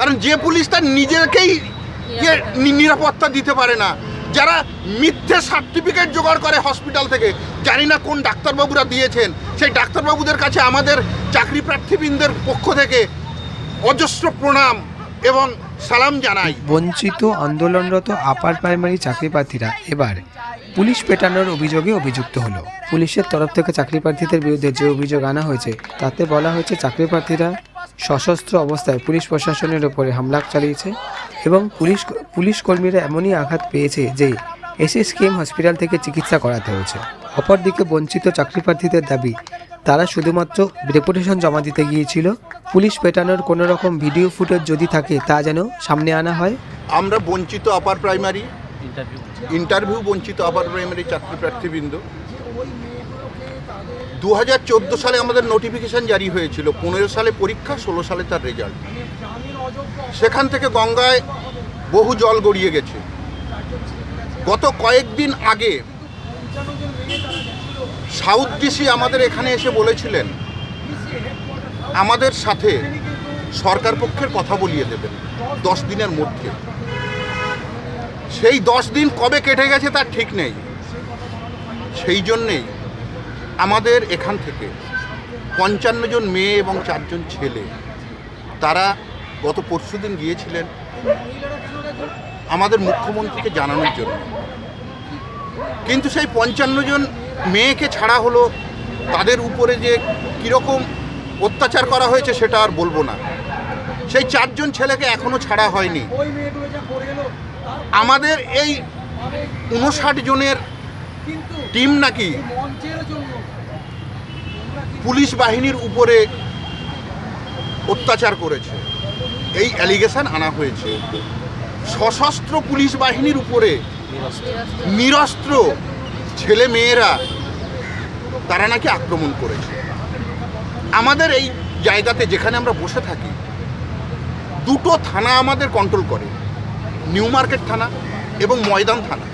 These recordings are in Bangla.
কারণ যে পুলিশ তার নিজেকেই ইয়ে নিরাপত্তা দিতে পারে না। যারা মিথ্যে সার্টিফিকেট জোগাড় করে হসপিটাল থেকে জানি না কোন ডাক্তারবাবুরা দিয়েছেন সেই ডাক্তারবাবুদের কাছে আমাদের চাকরি প্রার্থীবৃন্দের পক্ষ থেকে অজস্র প্রণাম এবং সালাম জানাই। বঞ্চিত আন্দোলনরত আপার প্রাইমারি চাকরি প্রার্থীরা এবার পুলিশ পেটানোর অভিযোগে অভিযুক্ত হলো। পুলিশের তরফ থেকে চাকরি প্রার্থীদের বিরুদ্ধে যে অভিযোগ আনা হয়েছে তাতে বলা হয়েছে চাকরি প্রার্থীরা সশস্ত্র অবস্থায় পুলিশ প্রশাসনের ওপরে হামলা চালিয়েছে এবং পুলিশ পুলিশ কর্মীরা এমনই আঘাত পেয়েছে যে এসএসকেএম হসপিটাল থেকে চিকিৎসা করাতে হয়েছে। অপরদিকে বঞ্চিত চাকরি প্রার্থীদের দাবি, তারা শুধুমাত্র ডেপুটেশন জমা দিতে গিয়েছিল। পুলিশ পেটানোর কোনো রকম ভিডিও ফুটেজ যদি থাকে, তা যেন সামনে আনা হয়। আমরা বঞ্চিত আপার প্রাইমারি, ইন্টারভিউ বঞ্চিত আপার প্রাইমারি চাকরি প্রার্থীবৃন্দ দু হাজার চোদ্দ সালে আমাদের নোটিফিকেশন জারি হয়েছিল, পনেরো সালে পরীক্ষা, ষোলো সালে তার রেজাল্ট সেখান থেকে গঙ্গায় বহু জল গড়িয়ে গেছে। গত কয়েকদিন আগে সাউথ ডিসি আমাদের এখানে এসে বলেছিলেন, আমাদের সাথে সরকার পক্ষের কথা বলিয়ে দেবেন, দশ দিনের মধ্যে। সেই দশ দিন কবে কেটে গেছে তার ঠিক নেই। সেই জন্যেই আমাদের এখান থেকে পঞ্চান্ন জন মেয়ে এবং চারজন ছেলে, তারা গত পরশুদিন গিয়েছিলেন আমাদের মুখ্যমন্ত্রীকে জানানোর জন্য। কিন্তু সেই পঞ্চান্ন জন মেয়েকে ছাড়া হলো তাদের উপরে যে কীরকম অত্যাচার করা হয়েছে সেটা আর বলব না। সেই চারজন ছেলেকে এখনও ছাড়া হয়নি। আমাদের এই উনষাট জনের টিম নাকি? পুলিশ বাহিনীর উপরে অত্যাচার করেছে। এই অ্যালিগেশন আনা হয়েছে। সশস্ত্র পুলিশ বাহিনীর উপরে নিরস্ত্র ছেলে মেয়েরা তারা নাকি আক্রমণ করেছে। আমাদের এই জায়গাতে যেখানে আমরা বসে থাকি দুটো থানা আমাদের কন্ট্রোল করে। নিউ মার্কেট থানা এবং ময়দান থানা।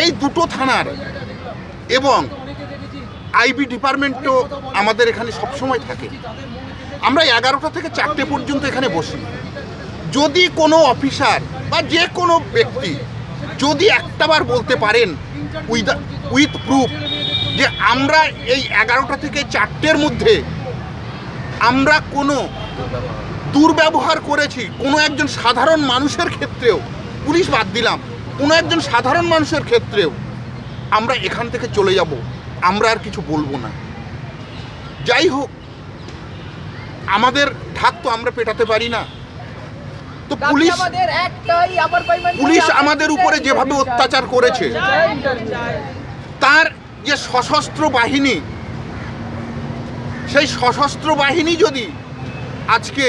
এই দুটো থানার এবং আইবি ডিপার্টমেন্টও আমাদের এখানে সবসময় থাকে। আমরা এগারোটা থেকে চারটে পর্যন্ত এখানে বসি। যদি কোনো অফিসার বা যে কোনো ব্যক্তি যদি একটাবার বলতে পারেন উইথ উইথ প্রুফ যে আমরা এই এগারোটা থেকে চারটের মধ্যে আমরা কোনো দুর্ব্যবহার করেছি, কোনো একজন সাধারণ মানুষের ক্ষেত্রেও পুলিশ বাদ দিলাম কোনো একজন সাধারণ মানুষের ক্ষেত্রেও আমরা এখান থেকে চলে যাব আমরা আর কিছু বলব না। যাই হোক আমাদের ঢাক তো আমরা পেটাতে পারি না। তো পুলিশ পুলিশ আমাদের উপরে যেভাবে অত্যাচার করেছে তার যে সশস্ত্র বাহিনী সেই সশস্ত্র বাহিনী যদি আজকে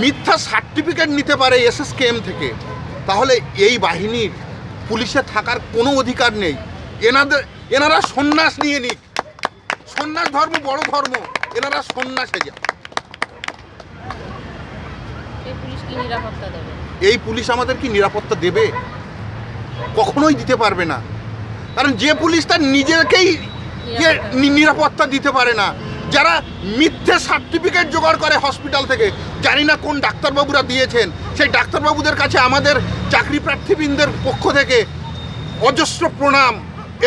মিথ্যা সার্টিফিকেট নিতে পারে এসএসকেএম থেকে তাহলে এই বাহিনীর পুলিশে থাকার কোনো অধিকার নেই। এনাদের এনারা সন্ন্যাস নিয়ে নিক। সন্ন্যাস ধর্ম বড় ধর্ম এনারা সন্ন্যাসে যান এই পুলিশ আমাদের কি নিরাপত্তা দেবে? কখনোই দিতে পারবে না। কারণ যে পুলিশ তার নিজেকেই নিরাপত্তা দিতে পারে না যারা মিথ্যে সার্টিফিকেট জোগাড় করে হসপিটাল থেকে, জানি না কোন ডাক্তারবাবুরা দিয়েছেন, সেই ডাক্তারবাবুদের কাছে আমাদের চাকরি প্রার্থীবৃন্দের পক্ষ থেকে অজস্র প্রণাম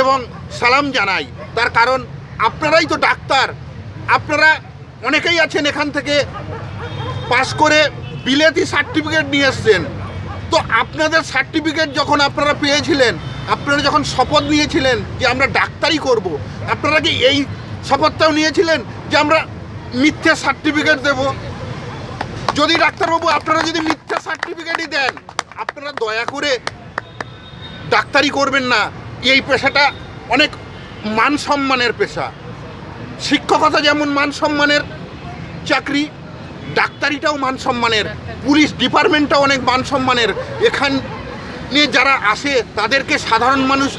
এবং সালাম জানাই। তার কারণ, আপনারাই তো ডাক্তার, আপনারা অনেকেই আছেন এখান থেকে পাস করে বিলেতি সার্টিফিকেট নিয়ে এসছেন। তো আপনাদের সার্টিফিকেট যখন আপনারা পেয়েছিলেন, আপনারা যখন শপথ নিয়েছিলেন যে আমরা ডাক্তারি করব, আপনারা কি এই শপথটাও নিয়েছিলেন যে আমরা মিথ্যে সার্টিফিকেট দেব। যদি ডাক্তারবাবু, আপনারা যদি মিথ্যা সার্টিফিকেটই দেন, আপনারা দয়া করে ডাক্তারি করবেন না। এই পেশাটা অনেক মান সম্মানের পেশা। শিক্ষকতা যেমন মান সম্মানের চাকরি, ডাক্তারিটাও মান সম্মানের। পুলিশ ডিপার্টমেন্টটাও অনেক মান সম্মানের। এখানে যারা আসে, তাদেরকে সাধারণ মানুষ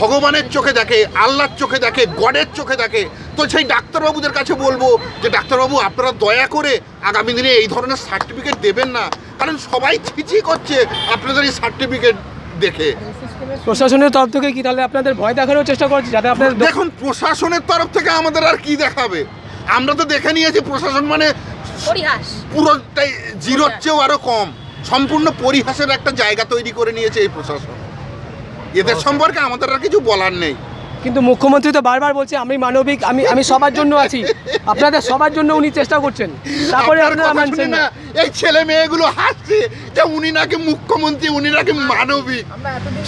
ভগবানের চোখে দেখে আল্লাহর চোখে দেখে গডের চোখে দেখে। তো সেই ডাক্তারবাবুদের কাছে বলব যে ডাক্তারবাবু আপনারা দয়া করে আগামী দিনে এই ধরনের সার্টিফিকেট দেবেন না। কারণ সবাই ছিচি করছে আপনাদের এই সার্টিফিকেট দেখে। প্রশাসনের তরফ থেকে কি তাহলে আপনাদের ভয় দেখানোর চেষ্টা করছে যাতে আপনাদের দেখুন প্রশাসনের তরফ থেকে আমাদের আর কি দেখাবে? আমরা তো দেখে নিয়েছি প্রশাসন মানে পরিহাস। পুরোটাই জিরোর চেয়েও আরও কম। সম্পূর্ণ পরিহাসের একটা জায়গা তৈরি করে নিয়েছে এই প্রশাসন। এদের সম্পর্কে আমাদের আর কিছু বলার নেই। কিন্তু মুখ্যমন্ত্রী তো বারবার বলছে আমি মানবিক আমি আমি সবার জন্য আছি। আপনাদের সবার জন্য উনি চেষ্টা করছেন। তারপরে আপনার মানছেন না। না এই ছেলে মেয়েগুলো হাসছে যে উনি নাকি মুখ্যমন্ত্রী উনি নাকি মানবিক।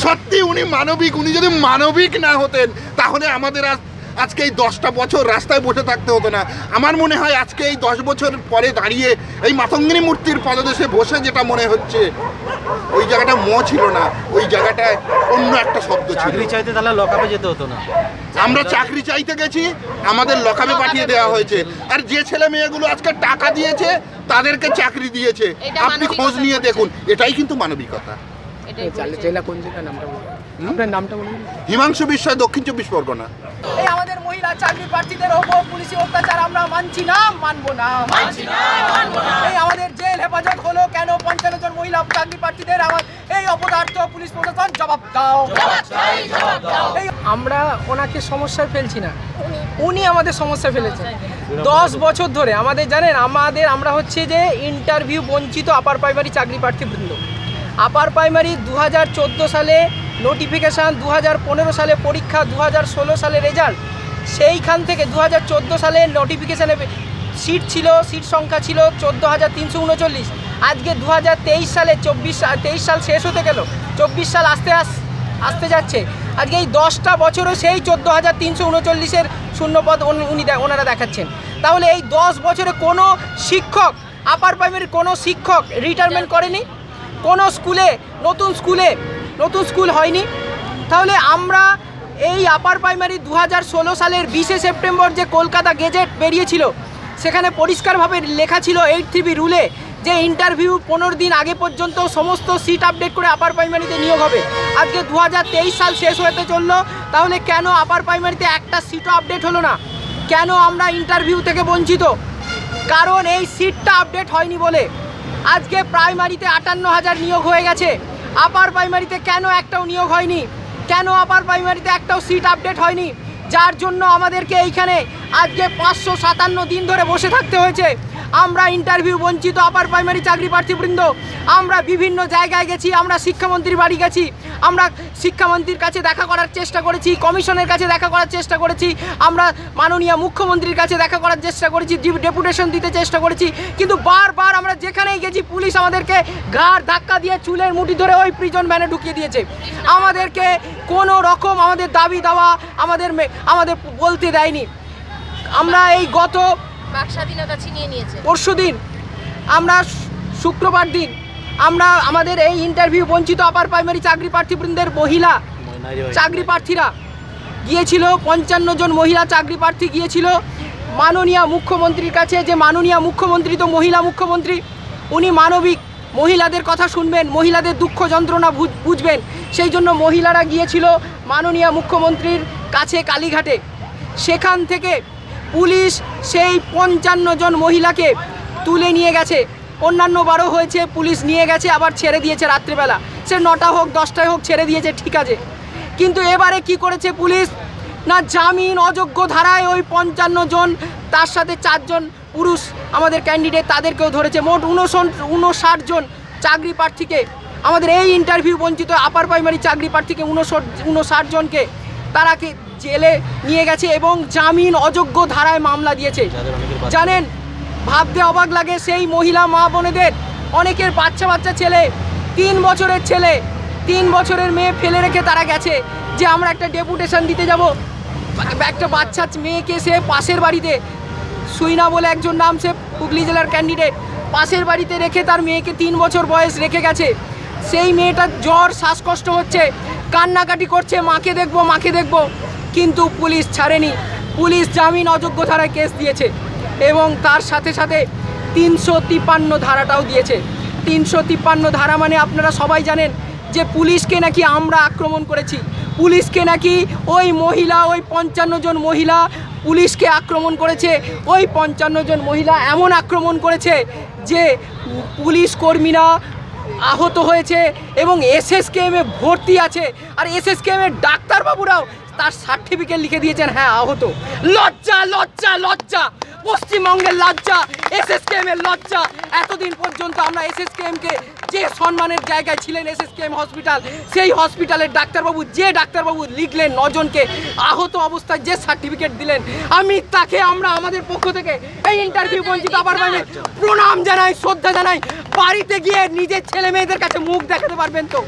সত্যি উনি মানবিক উনি যদি মানবিক না হতেন তাহলে আমাদের আজ আজকে এই দশটা বছর রাস্তায় বসে থাকতে হতো না। আমার মনে হয় আজকে এই দশ বছর পরে দাঁড়িয়ে এই মাতঙ্গিনী মূর্তির পদদেশে বসে যেটা মনে হচ্ছে ওই জায়গাটা ম ছিল না ওই জায়গাটায় অন্য একটা শব্দ ছিল। চাকরি চাইতে তাহলে লকআপে যেতে হতো না। আমরা চাকরি চাইতে গেছি আমাদের লকাবে পাঠিয়ে দেওয়া হয়েছে। আর যে ছেলে মেয়েগুলো আজকে টাকা দিয়েছে তাদেরকে চাকরি দিয়েছে। আপনি খোঁজ নিয়ে দেখুন এটাই কিন্তু মানবিকতা। কোন জেলা নামটা বলুন? আপনার নামটা বলুন। হিমাংশু বিশ্বাস দক্ষিণ চব্বিশ পরগনা। এই আমাদের মহিলা চাকরি প্রার্থীদের ওপর পুলিশি অত্যাচার আমরা মানছি না মানবো না। মানছি না এই আমাদের জেল হেফাজত হলো কেন পঞ্চান্ন জন মহিলা চাকরি প্রার্থীদের? আমার এই অপদার্থ পুলিশ প্রশাসন জবাব দাও। এই আমরা ওনাকে সমস্যায় ফেলছি না। উনি। আমাদের সমস্যায় ফেলেছেন। দশ বছর ধরে আমাদের জানেন আমাদের আমরা হচ্ছে যে ইন্টারভিউ বঞ্চিত আপার প্রাইমারি চাকরি প্রার্থী বৃন্দ আপার প্রাইমারি দু হাজার চোদ্দ সালে নোটিফিকেশান দু হাজার পনেরো সালে পরীক্ষা দু হাজার ষোলো সালে রেজাল্ট সেইখান থেকে দু হাজার চোদ্দ সালে নোটিফিকেশানে সিট ছিল সিট সংখ্যা ছিল চোদ্দ হাজার তিনশো উনচল্লিশ। আজকে দু হাজার তেইশ সালে চব্বিশ, তেইশ সাল শেষ হতে গেল, চব্বিশ সাল আসতে আস, আসতে যাচ্ছে। আজকে এই দশটা বছরও সেই চোদ্দ হাজার তিনশো উনচল্লিশের শূন্যপদ উনি ওনারা দেখাচ্ছেন। তাহলে এই দশ বছরে কোনো শিক্ষক আপার প্রাইমারির কোনো শিক্ষক রিটায়ারমেন্ট করেনি? কোনো স্কুলে নতুন স্কুলে নতুন স্কুল হয়নি। তাহলে আমরা এই আপার প্রাইমারি দু হাজার ষোলো সালের বিশে সেপ্টেম্বর যে কলকাতা গেজেট বেরিয়েছিল, সেখানে পরিষ্কারভাবে লেখা ছিল এইট থ্রিবি রুলে যে ইন্টারভিউ পনেরো দিন আগে পর্যন্ত সমস্ত সিট আপডেট করে আপার প্রাইমারিতে নিয়োগ হবে। আজকে দু হাজার তেইশ সাল শেষ হতে চলল, তাহলে কেন আপার প্রাইমারিতে একটা সিটও আপডেট হলো না? কেন আমরা ইন্টারভিউ থেকে বঞ্চিত? কারণ এই সিটটা আপডেট হয়নি বলে। আজকে প্রাইমারিতে আটান্ন হাজার নিয়োগ হয়ে গেছে। আপার প্রাইমারিতে কেন একটাও নিয়োগ হয়নি? কেন আপার প্রাইমারিতে একটাও সিট আপডেট হয়নি? যার জন্য আমাদেরকে এইখানে আজকে পাঁচশো সাতান্ন দিন ধরে বসে থাকতে হয়েছে। আমরা ইন্টারভিউ বঞ্চিত আপার প্রাইমারি চাকরি প্রার্থীবৃন্দ আমরা বিভিন্ন জায়গায় গেছি, আমরা শিক্ষামন্ত্রীর বাড়ি গেছি, আমরা শিক্ষামন্ত্রীর কাছে দেখা করার চেষ্টা করেছি, কমিশনের কাছে দেখা করার চেষ্টা করেছি, আমরা মাননীয় মুখ্যমন্ত্রীর কাছে দেখা করার চেষ্টা করেছি ডেপুটেশন দিতে চেষ্টা করেছি, কিন্তু বারবার আমরা যেখানেই গেছি, পুলিশ আমাদেরকে ঘাড় ধাক্কা দিয়ে চুলের মুঠি ধরে ওই প্রিজন ভ্যানে ঢুকিয়ে দিয়েছে। আমাদেরকে কোনো রকম আমাদের দাবি দাওয়া, আমাদের আমাদের বলতে দেয়নি। আমরা এই গত বাক নিয়েছে। পরশুদিন, আমরা শুক্রবার দিন, আমরা আমাদের এই ইন্টারভিউ বঞ্চিত আপার প্রাইমারি চাকরি প্রার্থীবৃন্দের মহিলা চাকরি প্রার্থীরা, গিয়েছিল, পঞ্চান্ন জন মহিলা চাকরি প্রার্থী গিয়েছিল। মাননীয় মুখ্যমন্ত্রীর কাছে, যে মাননীয় মুখ্যমন্ত্রী তো মহিলা মুখ্যমন্ত্রী, উনি মানবিক, মহিলাদের কথা শুনবেন, মহিলাদের দুঃখ যন্ত্রণা বুঝবেন। সেই জন্য মহিলারা গিয়েছিল মাননীয় মুখ্যমন্ত্রীর কাছে কালীঘাটে। সেখান থেকে পুলিশ সেই পঞ্চান্ন জন মহিলাকে তুলে নিয়ে গেছে। অন্যান্য বারও হয়েছে, পুলিশ নিয়ে গেছে, আবার ছেড়ে দিয়েছে রাত্রিবেলা। সে নটা হোক, দশটায় হোক, ছেড়ে দিয়েছে, ঠিক আছে। কিন্তু এবারে কি করেছে পুলিশ? না, জামিন, অযোগ্য ধারায় ওই পঞ্চান্ন জন, তার সাথে চারজন পুরুষ আমাদের ক্যান্ডিডেট তাদেরকেও ধরেছে। মোট উনষট, উনষাট জন চাকরি প্রার্থীকে আমাদের এই ইন্টারভিউ বঞ্চিত আপার প্রাইমারি চাকরি প্রার্থীকে উনষট, উনষাট জনকে তারাকে জেলে নিয়ে গেছে এবং জামিন অযোগ্য ধারায় মামলা দিয়েছে। জানেন ভাবতে অবাক লাগে সেই মহিলা মা বোনেদের। অনেকের বাচ্চা বাচ্চা ছেলে তিন বছরের ছেলে তিন বছরের মেয়ে ফেলে রেখে তারা গেছে যে আমরা একটা ডেপুটেশন দিতে যাব। একটা বাচ্চা মেয়েকে সে পাশের বাড়িতে সুইনা বলে একজন নাম সে হুগলি জেলার ক্যান্ডিডেট পাশের বাড়িতে রেখে তার মেয়েকে তিন বছর বয়স রেখে গেছে। সেই মেয়েটার জ্বর শ্বাসকষ্ট হচ্ছে কান্নাকাটি করছে মাকে দেখব মাকে দেখব। কিন্তু পুলিশ ছাড়েনি। পুলিশ জামিন অযোগ্য ধারায় কেস দিয়েছে এবং তার সাথে সাথে তিনশো তিপ্পান্ন ধারাটাও দিয়েছে। তিনশো তিপ্পান্ন ধারা মানে আপনারা সবাই জানেন যে পুলিশকে নাকি আমরা আক্রমণ করেছি। পুলিশকে নাকি ওই মহিলা, ওই পঞ্চান্ন জন মহিলা পুলিশকে আক্রমণ করেছে। ওই পঞ্চান্ন জন মহিলা এমন আক্রমণ করেছে যে পুলিশ কর্মীরা আহত হয়েছে এবং এসএসকেএমে ভর্তি আছে। আর এসএসকেএমের ডাক্তারবাবুরাও তার সার্টিফিকেট লিখে দিয়েছেন। হ্যাঁ আহত। লজ্জা লজ্জা লজ্জা। পশ্চিমবঙ্গের লজ্জা এসএসকেএম এর লজ্জা। এতদিন পর্যন্ত আমরা এসএসকেএম কে যে সম্মানের জায়গায় ছিলেন এসএসকেএম হসপিটাল সেই হসপিটালের ডাক্তারবাবু, যে ডাক্তারবাবু লিখলেন নজনকে, আহত অবস্থায় যে সার্টিফিকেট দিলেন, আমি তাকে আমরা আমাদের পক্ষ থেকে এই ইন্টারভিউ বঞ্চিত আবার পাবে প্রণাম জানাই, শ্রদ্ধা জানাই। বাড়িতে গিয়ে নিজের ছেলে মেয়েদের কাছে মুখ দেখাতে পারবেন তো?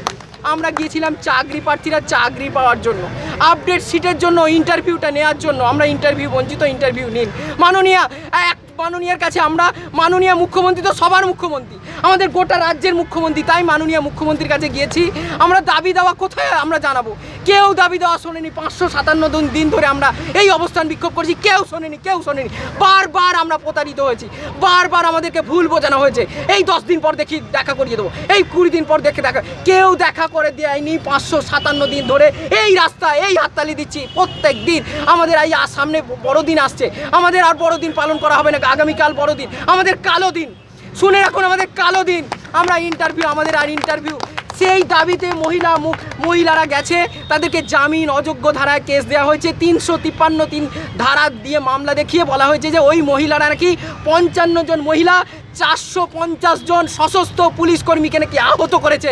আমরা গিয়েছিলাম চাকরি প্রার্থীরা চাকরি পাওয়ার জন্য। আপডেট সিটের জন্য ইন্টারভিউটা নেওয়ার জন্য। আমরা ইন্টারভিউ বঞ্চিত ইন্টারভিউ নিন। মাননীয়া, এক, মাননীয়ার কাছে আমরা, মাননীয় মুখ্যমন্ত্রী তো সবার মুখ্যমন্ত্রী। আমাদের গোটা রাজ্যের মুখ্যমন্ত্রী, তাই মাননীয় মুখ্যমন্ত্রীর কাছে গিয়েছি। আমরা দাবি দেওয়া কোথায় আমরা জানাব? কেউ দাবি দেওয়া শোনেনি। পাঁচশো সাতান্ন দিন ধরে আমরা এই অবস্থান বিক্ষোভ করছি। কেউ শোনেনি কেউ শোনেনি। বারবার আমরা প্রতারিত হয়েছি। বারবার আমাদেরকে ভুল বোঝানো হয়েছে। এই দশ দিন পর দেখি দেখা করিয়ে দেবো। এই কুড়ি দিন পর দেখে দেখা কেউ দেখা করে দেয়নি পাঁচশো সাতান্ন দিন ধরে। এই রাস্তা এই হাততালি দিচ্ছি প্রত্যেক দিন। আমাদের এই সামনে বড়দিন আসছে। আমাদের আর বড়দিন পালন করা হবে না। আগামীকাল বড়দিন। আমাদের কালো দিন। শুনে রাখুন, আমাদের কালো দিন। আমরা ইন্টারভিউ আমাদের আর ইন্টারভিউ সেই দাবিতে মহিলা মহিলারা গেছে। তাদেরকে জামিন, অযোগ্য ধারায় কেস দেওয়া হয়েছে। তিনশো তিপ্পান্ন তিন ধারা দিয়ে মামলা দেখিয়ে বলা হয়েছে যে ওই মহিলারা নাকি পঞ্চান্ন জন মহিলা, চারশো পঞ্চাশ জন সশস্ত্র পুলিশ কর্মীকে নাকি আহত করেছে।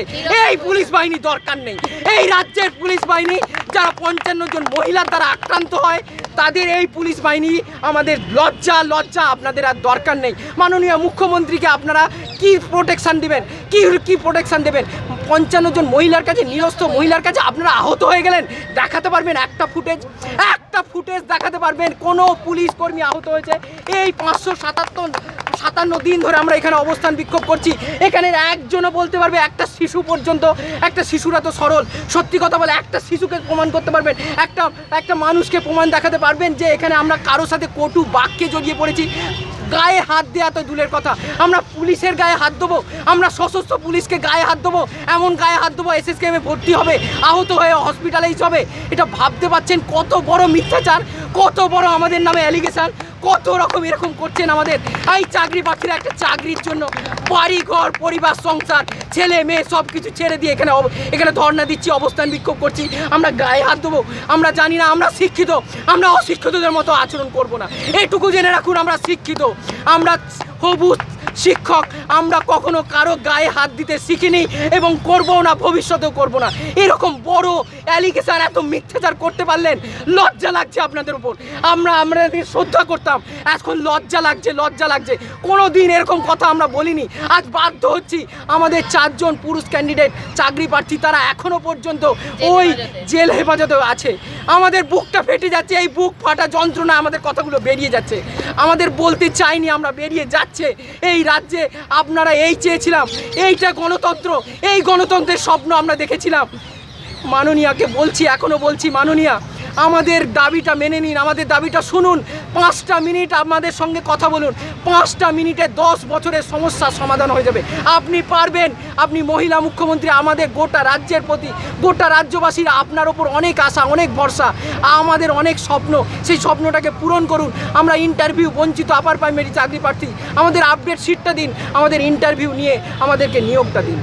এই পুলিশ বাহিনী দরকার নেই। এই রাজ্যের পুলিশ বাহিনী, যারা পঞ্চান্ন জন মহিলার দ্বারা আক্রান্ত হয় তাদের এই পুলিশ বাহিনী আমাদের লজ্জা লজ্জা আপনাদের আর দরকার নেই। মাননীয় মুখ্যমন্ত্রীকে আপনারা কি প্রোটেকশান দেবেন? কি কি প্রোটেকশান দেবেন? পঞ্চান্ন জন মহিলার কাছে, নিরস্ত মহিলার কাছে আপনারা আহত হয়ে গেলেন। দেখাতে পারবেন একটা ফুটেজ একটা ফুটেজ দেখাতে পারবেন। কোনো পুলিশ কর্মী আহত হয়েছে। এই পাঁচশো সাতাত্তর, সাতান্ন দিন ধরে আমরা এখানে অবস্থান বিক্ষোভ করছি। এখানে একজনও বলতে পারবে, একটা শিশু পর্যন্ত, একটা শিশুরা তো সরল। সত্যি কথা বলে, একটা শিশুকে প্রমাণ করতে পারবেন। একটা একটা মানুষকে প্রমাণ দেখাতে পারবেন যে এখানে আমরা কারোর সাথে কটু বাক্যে জড়িয়ে পড়েছি। গায়ে হাত দেওয়া তো দূরের কথা। আমরা পুলিশের গায়ে হাত দেবো। আমরা সশস্ত্র পুলিশকে গায়ে হাত দেবো। এমন গায়ে হাত দেবো এস এসএসকেএমে ভর্তি হবে, আহত হয়ে হসপিটালাইজ হবে। এটা ভাবতে পারছেন কত বড় মিথ্যাচার, কত বড় আমাদের নামে অ্যালিগেশন কত রকম এরকম করছেন আমাদের এই চাকরি পাখিরা একটা চাকরির জন্য বাড়ি ঘর পরিবার, সংসার, ছেলে, মেয়ে সব কিছু ছেড়ে দিয়ে এখানে এখানে ধর্ণা দিচ্ছি, অবস্থান বিক্ষোভ করছি। আমরা গায়ে হাত দেবো। আমরা জানি না, আমরা শিক্ষিত। আমরা অশিক্ষিতদের মতো আচরণ করব না। এটুকু জেনে রাখুন, আমরা শিক্ষিত। আমরা হবু শিক্ষক আমরা কখনো কারও গায়ে হাত দিতে শিখিনি এবং করব না ভবিষ্যতেও করব না। এরকম বড় অ্যালিগেশন এত মিথ্যাচার করতে পারলেন লজ্জা লাগছে আপনাদের উপর। আমরা আমাদেরকে শ্রদ্ধা করতাম এখন লজ্জা লাগছে লজ্জা লাগছে। কোনো দিন এরকম কথা আমরা বলিনি। আজ বাধ্য হচ্ছি আমাদের চারজন পুরুষ ক্যান্ডিডেট চাকরি প্রার্থী তারা এখনও পর্যন্ত ওই জেল হেফাজতে আছে। আমাদের বুকটা ফেটে যাচ্ছে এই বুক ফাটা যন্ত্রণা আমাদের কথাগুলো বেরিয়ে যাচ্ছে। আমাদের বলতে চাইনি আমরা বেরিয়ে যাচ্ছে। এই রাজ্যে আপনারা এই চেয়েছিলাম, এইটা গণতন্ত্র, এই গণতন্ত্রের স্বপ্ন আমরা দেখেছিলাম। মাননীয়াকে বলছি এখনও বলছি, মাননীয়া আমাদের দাবিটা মেনে নিন, আমাদের দাবিটা শুনুন। পাঁচটা মিনিট আমাদের সঙ্গে কথা বলুন। পাঁচটা মিনিটে দশ বছরের সমস্যার সমাধান হয়ে যাবে। আপনি পারবেন, আপনি মহিলা মুখ্যমন্ত্রী, আমাদের গোটা রাজ্যের প্রতি, গোটা রাজ্যবাসীর আপনার ওপর অনেক আশা, অনেক ভরসা। আমাদের অনেক স্বপ্ন, সেই স্বপ্নটাকে পূরণ করুন। আমরা ইন্টারভিউ বঞ্চিত আপার প্রাইমারি চাকরি প্রার্থী। আমাদের আপডেট সিটটা দিন, আমাদের ইন্টারভিউ নিয়ে আমাদেরকে নিয়োগটা দিন।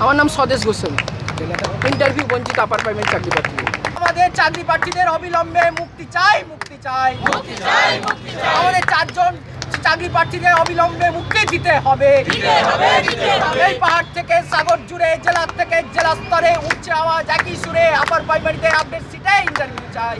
আমার নাম স্বদেশ গোস্বামী ইন্টারভিউ বঞ্চিত আপার প্রাইমারি চাকরি প্রার্থী। আমাদের চাকরি প্রার্থীদের অবিলম্বে মুক্তি চাই মুক্তি চাই। মুক্তি চাই মুক্তি চাই। আমাদের চারজন চাকরি প্রার্থীদের অবিলম্বে মুক্তি দিতে হবে। এই পাহাড় থেকে সাগর জুড়ে জেলা থেকে জেলা স্তরে উচ্চ আওয়াজ একই সুরে আপার প্রাইমারিতে আপডেট সিটে ইন্টারভিউ চাই।